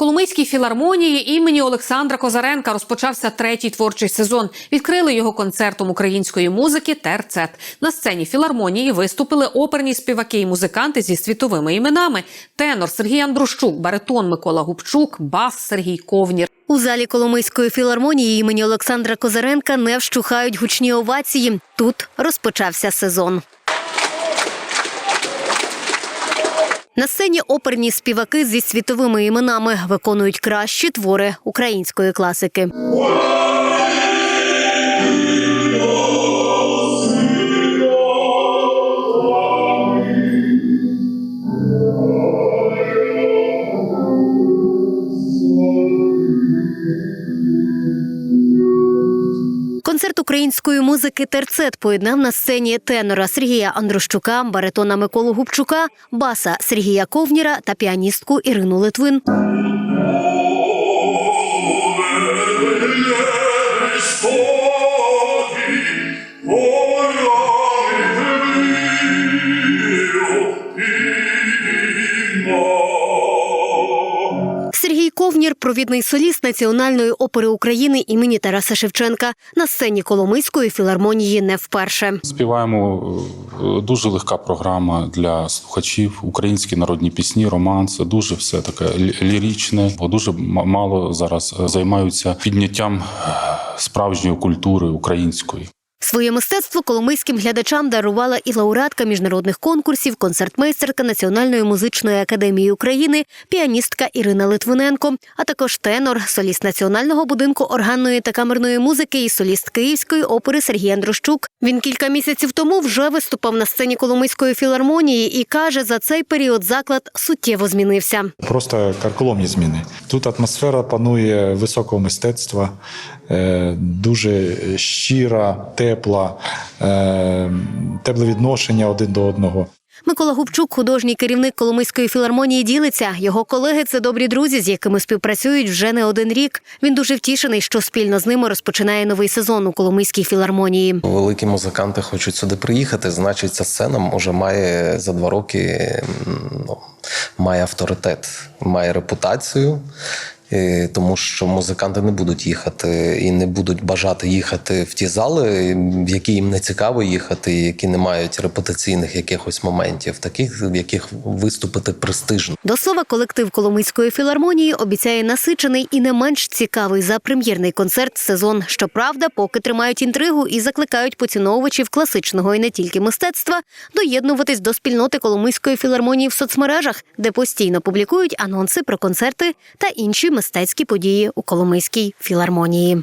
Коломийській філармонії імені Олександра Козаренка розпочався третій творчий сезон. Відкрили його концертом української музики Терцет. На сцені філармонії виступили оперні співаки і музиканти зі світовими іменами: тенор Сергій Андрущук, баритон Микола Губчук, бас Сергій Ковнір. У залі Коломийської філармонії імені Олександра Козаренка не вщухають гучні овації. Тут розпочався сезон. На сцені оперні співаки зі світовими іменами виконують кращі твори української класики. Української музики Терцет поєднав на сцені тенора Сергія Андрощука, баритона Миколу Губчука, баса Сергія Ковніра та піаністку Ірину Литвин. Сергій Ковнір провідний соліст Національної опери України імені Тараса Шевченка на сцені Коломийської філармонії не вперше. Співаємо е, дуже легка програма для слухачів. Українські народні пісні, романси. Дуже все таке лі- ліричне. Бо Дуже мало зараз е, займаються підняттям е, справжньої культури української. Своє мистецтво коломийським глядачам дарувала і лауреатка міжнародних конкурсів, концертмейстерка Національної музичної академії України, піаністка Ірина Литвиненко, а також тенор, соліст національного будинку органної та камерної музики і соліст Київської опери Сергій Андрощук. Він кілька місяців тому вже виступав на сцені Коломийської філармонії і каже, за цей період заклад суттєво змінився. Просто карколомні зміни. Тут атмосфера панує високого мистецтва, е, дуже щира, тепла, е, тепле відношення один до одного. Микола Губчук, художній керівник Коломийської філармонії, ділиться. Його колеги це добрі друзі, з якими співпрацюють вже не один рік. Він дуже втішений, що спільно з ними розпочинає новий сезон у Коломийській філармонії. Великі музиканти хочуть сюди приїхати. Значить, ця сцена вже має за два роки ну, має авторитет, має репутацію. Е, Тому що музиканти не будуть їхати і не будуть бажати їхати в ті зали, в які їм не цікаво їхати, які не мають репутаційних якихось моментів, таких в яких виступити престижно. До слова, колектив Коломийської філармонії обіцяє насичений і не менш цікавий за прем'єрний концерт сезон. Щоправда, поки тримають інтригу і закликають поціновувачів класичного і не тільки мистецтва доєднуватись до спільноти Коломийської філармонії в соцмережах, де постійно публікують анонси про концерти та інші мистецькі події у Коломийській філармонії.